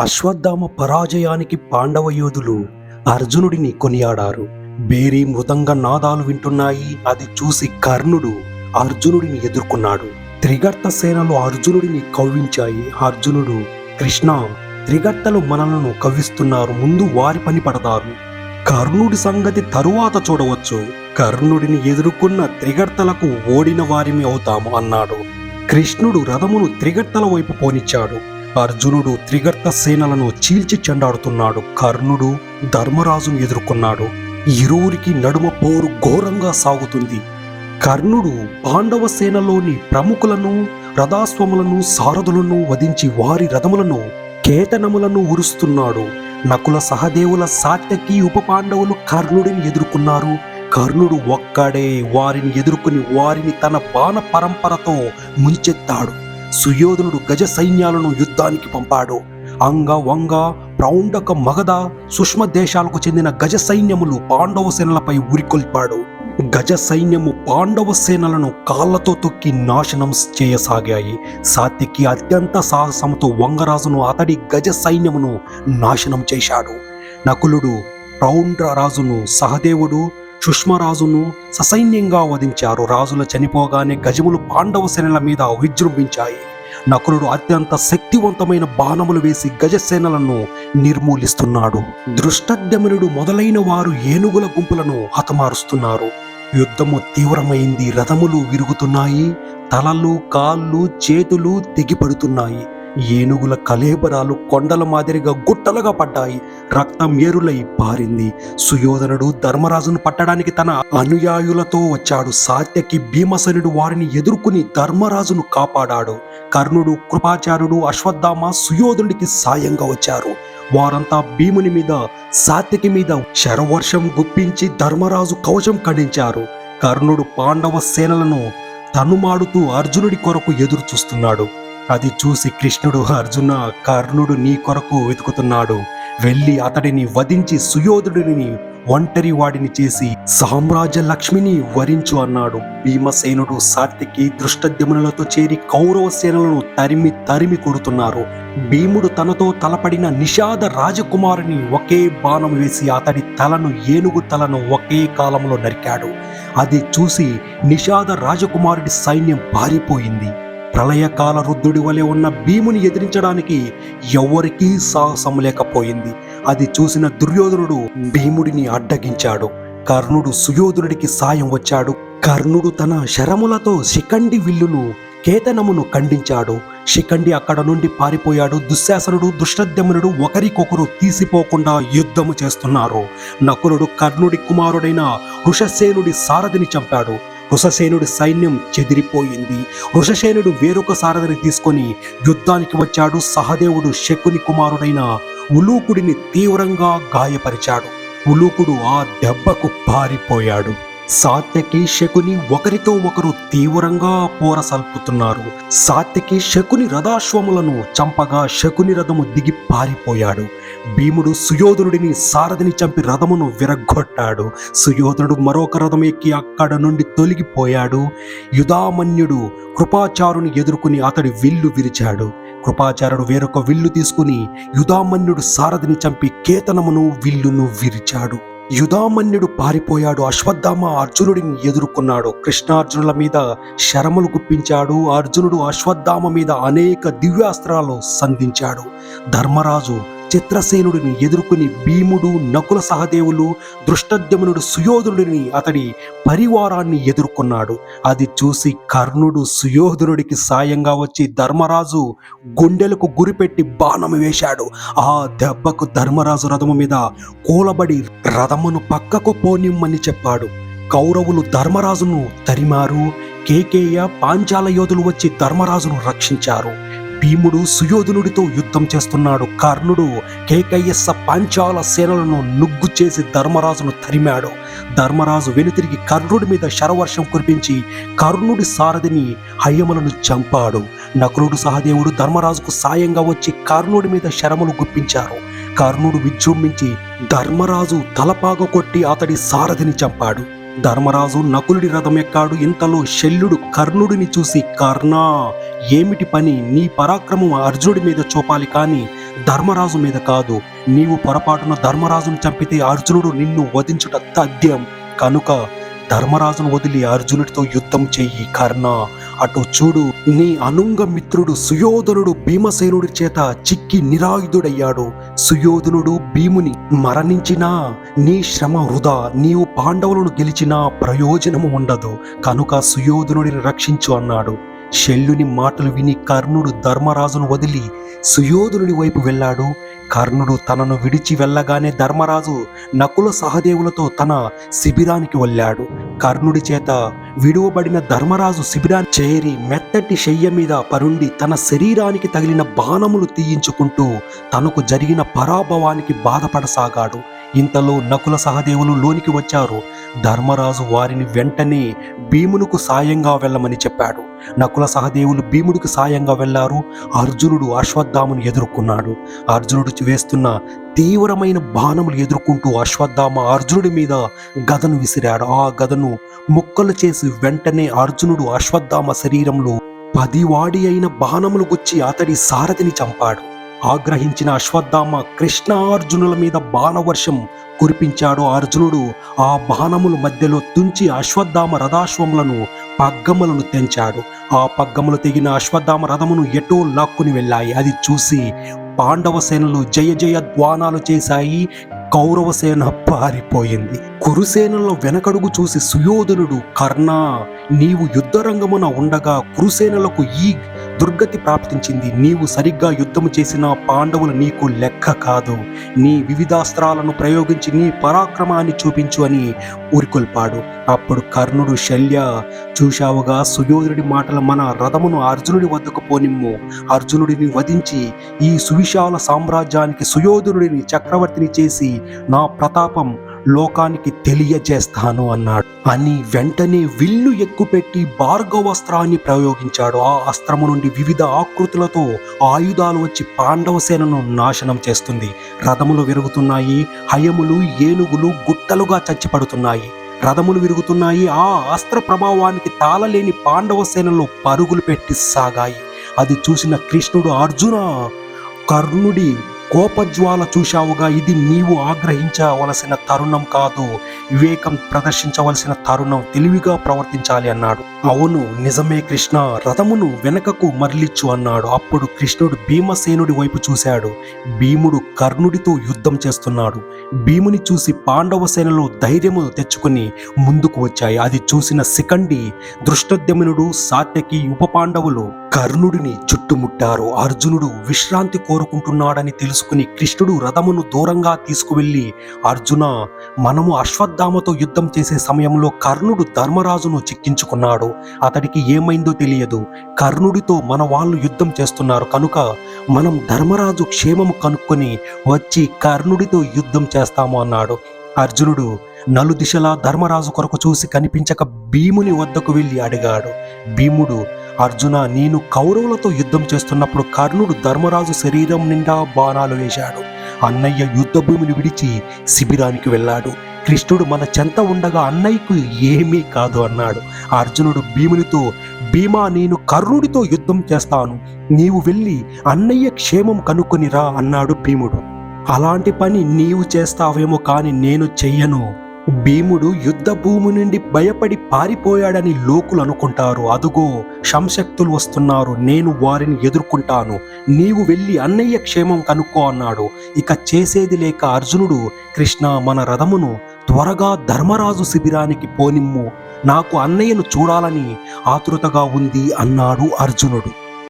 అశ్వత్థామ పరాజయానికి పాండవ యోధులు అర్జునుడిని కొనియాడారు. బేరీ మృదంగ నాదాలు వింటున్నాయి. అది చూసి కర్ణుడు అర్జునుడిని ఎదుర్కొన్నాడు. త్రిగర్త సేనలు అర్జునుడిని కవ్వించాయి. అర్జునుడు కృష్ణ త్రిగర్తలు మనలను కవ్విస్తున్నారు. ముందు వారి పని పడతారు. కర్ణుడి సంగతి తరువాత చూడవచ్చు. కర్ణుడిని ఎదుర్కొన్న త్రిగర్తలకు ఓడిన వారిమి అవుతాము అన్నాడు. కృష్ణుడు రథమును త్రిగర్తల వైపు పోనిచ్చాడు. అర్జునుడు త్రిగర్త సేనలను చీల్చి చెండాడుతున్నాడు. కర్ణుడు ధర్మరాజును ఎదుర్కొన్నాడు. ఇరువురికి నడుమ పోరు ఘోరంగా సాగుతుంది. కర్ణుడు పాండవ సేనలోని ప్రముఖులను రథాస్వములను సారథులను వధించి వారి రథములను కేతనములను ఉరుస్తున్నాడు. నకుల సహదేవుల సాత్యకి ఉప పాండవులు కర్ణుడిని ఎదుర్కొన్నారు. కర్ణుడు ఒక్కడే వారిని ఎదుర్కొని వారిని తన బాణ పరంపరతో ముంచెత్తాడు. సుయోధనుడు గజ సైన్యాలను యుద్ధానికి పంపాడు. అంగ వంగ ప్రౌండక మగధ సుష్మ దేశాలకు చెందిన గజ సైన్యములు పాండవ సేనలపై ఉరికొల్పాడు. గజ సైన్యము పాండవ సేనలను కాళ్ళతో తొక్కి నాశనం చేయసాగాయి. సాత్యకి అత్యంత సాహసంతో వంగరాజును అతడి గజ సైన్యమును నాశనం చేశాడు. నకులుడు ప్రౌండ్ర రాజును సహదేవుడు సుష్మరాజును ససైన్యంగా వధించారు. రాజుల చనిపోగానే గజములు పాండవ సేనల మీద విజృంభించాయి. నకులుడు అత్యంత శక్తివంతమైన బాణములు వేసి గజసేనలను నిర్మూలిస్తున్నాడు. దృష్టద్యమనుడు మొదలైన వారు ఏనుగుల గుంపులను హతమారుస్తున్నారు. యుద్ధము తీవ్రమైంది. రథములు విరుగుతున్నాయి. తలలు కాళ్ళు చేతులు తెగిపడుతున్నాయి. ఏనుగుల కలేబరాలు కొండల మాదిరిగా గుట్టలుగా పడ్డాయి. రక్తం ఏరులై పారింది. సుయోధనుడు ధర్మరాజును పట్టడానికి తన అనుయాయులతో వచ్చాడు. సాత్యకి భీమసనుడు వారిని ఎదుర్కొని ధర్మరాజును కాపాడాడు. కర్ణుడు కృపాచార్యుడు అశ్వత్థామ సుయోధనుడికి సాయంగా వచ్చారు. వారంతా భీముని మీద సాత్యకి మీద శరవర్షం గుప్పించి ధర్మరాజు కవచం ఖండించారు. కర్ణుడు పాండవ సేనలను తనుమాడుతూ అర్జునుడి కొరకు ఎదురు చూస్తున్నాడు అది చూసి కృష్ణుడు అర్జున కర్ణుడు నీ కొరకు వెతుకుతున్నాడు. వెళ్ళి అతడిని వధించి సుయోధుడిని ఒంటరి వాడిని చేసి సామ్రాజ్య లక్ష్మిని వరించు అన్నాడు. భీమసేనుడు సాత్తికి దృష్టద్యమునులతో చేరి కౌరవ సేనలను తరిమి తరిమి కొడుతున్నారు. భీముడు తనతో తలపడిన నిషాద రాజకుమారుని ఒకే బాణం వేసి అతడి తలను ఏనుగు తలను ఒకే కాలంలో నరికాడు. అది చూసి నిషాద రాజకుమారుడి సైన్యం పారిపోయింది. ప్రళయకాల రుద్ధుడి వలె ఉన్న భీముని ఎదిరించడానికి ఎవరికీ సాహసం లేకపోయింది. అది చూసిన దుర్యోధనుడు భీముడిని అడ్డగించాడు. కర్ణుడు సుయోధనుడికి సాయం వచ్చాడు. కర్ణుడు తన శరములతో శిఖండి విల్లును కేతనమును ఖండించాడు. శిఖండి అక్కడ నుండి పారిపోయాడు. దుశ్శాసనుడు దుష్టద్యమునుడు ఒకరికొకరు తీసిపోకుండా యుద్ధము చేస్తున్నారు. నకులుడు కర్ణుడి కుమారుడైన ఋషసేనుడి సారథిని చంపాడు. వృషసేనుడి సైన్యం చెదిరిపోయింది. వృషసేనుడు వేరొక సారథిని తీసుకొని యుద్ధానికి వచ్చాడు. సహదేవుడు శకుని కుమారుడైన ఉలూకుడిని తీవ్రంగా గాయపరిచాడు. ఉలూకుడు ఆ దెబ్బకు పారిపోయాడు. సాత్యకి శకుని ఒకరితో ఒకరు తీవ్రంగా పోరసల్పుతున్నారు. సాత్యకి శకుని రథాశ్వములను చంపగా శకుని రథము దిగి పారిపోయాడు. భీముడు సుయోధనుడిని సారథిని చంపి రథమును విరగ్గొట్టాడు. సుయోధనుడు మరొక రథం ఎక్కి అక్కడ నుండి తొలగిపోయాడు. యుధామన్యుడు కృపాచారుని ఎదుర్కొని అతడి విల్లు విరిచాడు. కృపాచారుడు వేరొక విల్లు తీసుకుని యుధామన్యుడు సారథిని చంపి కేతనమును విల్లును విరిచాడు. యుధామన్యుడు పారిపోయాడు. అశ్వత్థామ అర్జునుడిని ఎదుర్కొన్నాడు. కృష్ణార్జునుల మీద శరములు గుప్పించాడు. అర్జునుడు అశ్వత్థామ మీద అనేక దివ్యాస్త్రాలు సంధించాడు. ధర్మరాజు చిత్రసేనుడిని ఎదుర్కొని భీముడు నకుల సహదేవులు దృష్టద్యమునుడు సుయోధనుడిని అతడి పరివారాన్ని ఎదుర్కొన్నాడు. అది చూసి కర్ణుడు సుయోధనుడికి సాయంగా వచ్చి ధర్మరాజు గుండెలకు గురిపెట్టి బాణం వేశాడు. ఆ దెబ్బకు ధర్మరాజు రథము మీద కూలబడి రథమును పక్కకు పోనిమ్మని చెప్పాడు. కౌరవులు ధర్మరాజును తరిమారు కేకేయ పాంచాల యోధులు వచ్చి ధర్మరాజును రక్షించారు. భీముడు సుయోధనుడితో యుద్ధం చేస్తున్నాడు. కర్ణుడు కేకయ్యస్స పాంచాల సేనలను నుగ్గు చేసి ధర్మరాజును తరిమాడు. ధర్మరాజు వెనుతిరిగి కర్ణుడి మీద శరవర్షం కురిపించి కర్ణుడి సారథిని హయములను చంపాడు. నకులుడు సహదేవుడు ధర్మరాజుకు సాయంగా వచ్చి కర్ణుడి మీద శరములు గుప్పించారు. కర్ణుడు విజృంభించి ధర్మరాజు తలపాగ కొట్టి అతడి సారథిని చంపాడు. ధర్మరాజు నకులుడి రథం ఎక్కాడు. ఇంతలో శల్యుడు కర్ణుడిని చూసి కర్ణ ఏమిటి పని? నీ పరాక్రమం అర్జునుడి మీద చూపాలి కానీ ధర్మరాజు మీద కాదు. నీవు పొరపాటున ధర్మరాజును చంపితే అర్జునుడు నిన్ను వధించుట తథ్యం. కనుక ధర్మరాజును వదిలి అర్జునుడితో యుద్ధం చెయ్యి కర్ణ. అటు చూడు నీ అనుంగ మిత్రుడు సుయోధనుడు భీమసేనుడి చేత చిక్కి నిరాయుధుడయ్యాడు. సుయోధనుడు భీముని మరణించినా నీ శ్రమ వృధా నీవు పాండవులను గెలిచినా ప్రయోజనము ఉండదు. కనుక సుయోధనుడిని రక్షించు అన్నాడు. శల్యుని మాటలు విని కర్ణుడు ధర్మరాజును వదిలి సుయోధనుడి వైపు వెళ్ళాడు. కర్ణుడు తనను విడిచి వెళ్ళగానే ధర్మరాజు నకుల సహదేవులతో తన శిబిరానికి వెళ్ళాడు. కర్ణుడి చేత విడువబడిన ధర్మరాజు శిబిరాన్ని చేరి మెత్తటి శయ్య మీద పరుండి తన శరీరానికి తగిలిన బాణములు తీయించుకుంటూ తనకు జరిగిన పరాభవానికి బాధపడసాగాడు. ఇంతలో నకుల సహదేవులు లోనికి వచ్చారు. ధర్మరాజు వారిని వెంటనే భీమునకు సాయంగా వెళ్ళమని చెప్పాడు. నకుల సహదేవులు భీముడికి సాయంగా వెళ్ళారు. అర్జునుడు అశ్వత్థామును ఎదుర్కొన్నాడు. అర్జునుడు వేస్తున్న తీవ్రమైన బాణములు ఎదుర్కొంటూ అశ్వత్థామ అర్జునుడి మీద గదను విసిరాడు. ఆ గదను ముక్కలు చేసి వెంటనే అర్జునుడు అశ్వత్థామ శరీరంలో పదివాడి అయిన బాణములు గుచ్చి అతడి సారథిని చంపాడు. ఆగ్రహించిన అశ్వత్థామ కృష్ణార్జునుల మీద బాణవర్షం కురిపించాడు అర్జునుడు. ఆ బాణముల మధ్యలో తుంచి అశ్వత్థామ రథాశ్వములను పగ్గములను తెంచాడు. ఆ పగ్గములు తెగిన అశ్వత్థామ రథమును ఎటో లాక్కుని వెళ్ళాయి. అది చూసి పాండవ సేనలు జయ జయ ధ్వానాలు చేశాయి. కౌరవ సేన పారిపోయింది. కురుసేనలో వెనకడుగు చూసి సుయోధనుడు కర్ణ నీవు యుద్ధరంగమున ఉండగా కురుసేనలకు ఈ దుర్గతి ప్రాప్తించింది. నీవు సరిగ్గా యుద్ధము చేసిన పాండవులు నీకు లెక్క కాదు. నీ వివిధాస్త్రాలను ప్రయోగించి నీ పరాక్రమాన్ని చూపించు అని ఊరికొల్పాడు. అప్పుడు కర్ణుడు శల్య చూశావుగా సుయోధుడి మాటలు మన రథమును అర్జునుడి వద్దకు పోనిమ్ము. అర్జునుడిని వధించి ఈ సువిశాల సామ్రాజ్యానికి సుయోధనుడిని చక్రవర్తిని చేసి నా ప్రతాపం లోకానికి తెలియజేస్తాను అన్నాడు. అని వెంటనే విల్లు ఎక్కుపెట్టి భార్గవస్త్రాన్ని ప్రయోగించాడు. ఆ అస్త్రము నుండి వివిధ ఆకృతులతో ఆయుధాలు వచ్చి పాండవ సేనను నాశనం చేస్తుంది. రథములు విరుగుతున్నాయి. హయములు ఏనుగులు గుట్టలుగా చచ్చిపడుతున్నాయి. రథములు విరుగుతున్నాయి. ఆ అస్త్ర ప్రభావానికి తాళలేని పాండవ సేనలో పరుగులు పెట్టి సాగాయి. అది చూసిన కృష్ణుడు అర్జున కర్ణుడి కోపజ్వాల చూశావుగా ఇది నీవు ఆగ్రహించవలసిన తరుణం కాదు. వివేకం ప్రదర్శించవలసిన తరుణం తెలివిగా ప్రవర్తించాలి అన్నాడు. అవును నిజమే కృష్ణ. రథమును వెనకకు మరలిచ్చు అన్నాడు. అప్పుడు కృష్ణుడు భీమసేనుడి వైపు చూశాడు. భీముడు కర్ణుడితో యుద్ధం చేస్తున్నాడు. భీముని చూసి పాండవ సేనలో ధైర్యము తెచ్చుకుని ముందుకు వచ్చాయి. అది చూసిన శిఖండి దృష్టోద్యమనుడు సాత్యకి ఉప పాండవులు కర్ణుడిని చుట్టుముట్టారు. అర్జునుడు విశ్రాంతి కోరుకుంటున్నాడని తెలుసుకుని కృష్ణుడు రథమును దూరంగా తీసుకువెళ్ళి అర్జున మనము అశ్వత్థామతో యుద్ధం చేసే సమయంలో కర్ణుడు ధర్మరాజును చిక్కించుకున్నాడు. అతడికి ఏమైందో తెలియదు. కర్ణుడితో మన వాళ్ళు యుద్ధం చేస్తున్నారు. కనుక మనం ధర్మరాజు క్షేమము కనుక్కొని వచ్చి కర్ణుడితో యుద్ధం చేస్తాము అన్నాడు. అర్జునుడు నలుదిశలా ధర్మరాజు కొరకు చూసి కనిపించక భీముని వద్దకు వెళ్ళి అడిగాడు. భీముడు అర్జున నేను కౌరవులతో యుద్ధం చేస్తున్నప్పుడు కర్ణుడు ధర్మరాజు శరీరం నిండా బాణాలు వేశాడు. అన్నయ్య యుద్ధ భూమిని విడిచి శిబిరానికి వెళ్ళాడు. కృష్ణుడు మన చెంత ఉండగా అన్నయ్యకు ఏమీ కాదు అన్నాడు. అర్జునుడు భీమునితో భీమా నేను కర్ణుడితో యుద్ధం చేస్తాను. నీవు వెళ్ళి అన్నయ్య క్షేమం కనుక్కొని రా అన్నాడు భీముడు. అలాంటి పని నీవు చేస్తావేమో కాని నేను చెయ్యను. భీముడు యుద్ధ భూమి నుండి భయపడి పారిపోయాడని లోకులు అనుకుంటారు. అదుగో శంశక్తులు వస్తున్నారు. నేను వారిని ఎదుర్కొంటాను. నీవు వెళ్ళి అన్నయ్య క్షేమం కనుక్కో అన్నాడు. ఇక చేసేది లేక అర్జునుడు కృష్ణ మన రథమును త్వరగా ధర్మరాజు శిబిరానికి పోనిమ్ము. నాకు అన్నయ్యను చూడాలని ఆతృతగా ఉంది అన్నాడు అర్జునుడు.